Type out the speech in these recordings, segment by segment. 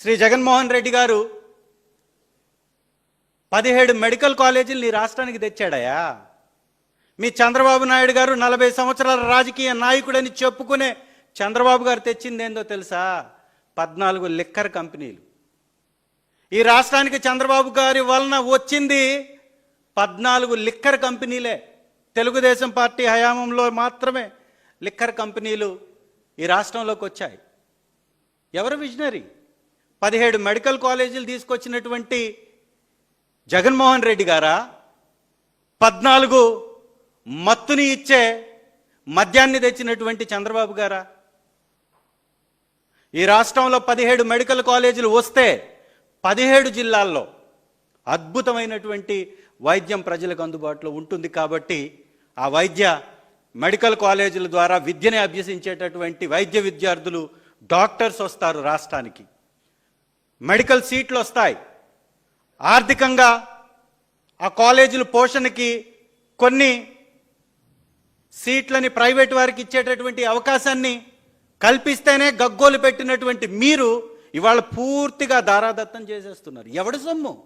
శ్రీ జగన్మోహన్ రెడ్డి గారు పదిహేడు మెడికల్ కాలేజీలు నీ రాష్ట్రానికి తెచ్చాడయా మీ చంద్రబాబు నాయుడు గారు నలభై సంవత్సరాల రాజకీయ నాయకుడని చెప్పుకునే చంద్రబాబు గారు తెచ్చింది ఏందో తెలుసా? పద్నాలుగు లిక్కర్ కంపెనీలు. ఈ రాష్ట్రానికి చంద్రబాబు గారి వలన వచ్చింది పద్నాలుగు లిక్కర్ కంపెనీలే. తెలుగుదేశం పార్టీ హయాంలో మాత్రమే లిక్కర్ కంపెనీలు ఈ రాష్ట్రంలోకి వచ్చాయి. ఎవరు విజనరీ? పదిహేడు మెడికల్ కాలేజీలు తీసుకొచ్చినటువంటి జగన్మోహన్ రెడ్డి గారా పద్నాలుగు మత్తుని ఇచ్చే మద్యాన్ని తెచ్చినటువంటి చంద్రబాబు గారా? ఈ రాష్ట్రంలో పదిహేడు మెడికల్ కాలేజీలు వస్తే పదిహేడు జిల్లాల్లో అద్భుతమైనటువంటి వైద్యం ప్రజలకు అందుబాటులో ఉంటుంది కాబట్టి ఆ వైద్య మెడికల్ కాలేజీల ద్వారా విద్యని అభ్యసించేటటువంటి వైద్య విద్యార్థులు డాక్టర్స్ వస్తారు రాష్ట్రానికి. మెడికల్ సీట్లు వస్తాయి. ఆర్థికంగా ఆ కాలేజీలు పోషణకి కొన్ని సీట్లని ప్రైవేట్ వారికి ఇచ్చేటటువంటి అవకాశాన్ని కల్పిస్తేనే గగ్గోలు పెట్టినటువంటి మీరు ఇవాళ పూర్తిగా దారాదత్తం చేసేస్తున్నారు. ఎవడు సొమ్ము?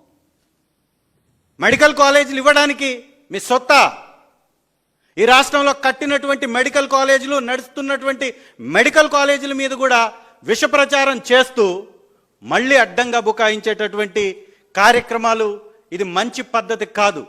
మెడికల్ కాలేజీలు ఇవ్వడానికి మీ సొత్త. ఈ రాష్ట్రంలో కట్టినటువంటి మెడికల్ కాలేజీలు నడుస్తున్నటువంటి మెడికల్ కాలేజీల మీద కూడా విష ప్రచారం చేస్తూ మళ్ళీ అడ్డంగా బుకాయించేటటువంటి కార్యక్రమాలు ఇది మంచి పద్ధతి కాదు.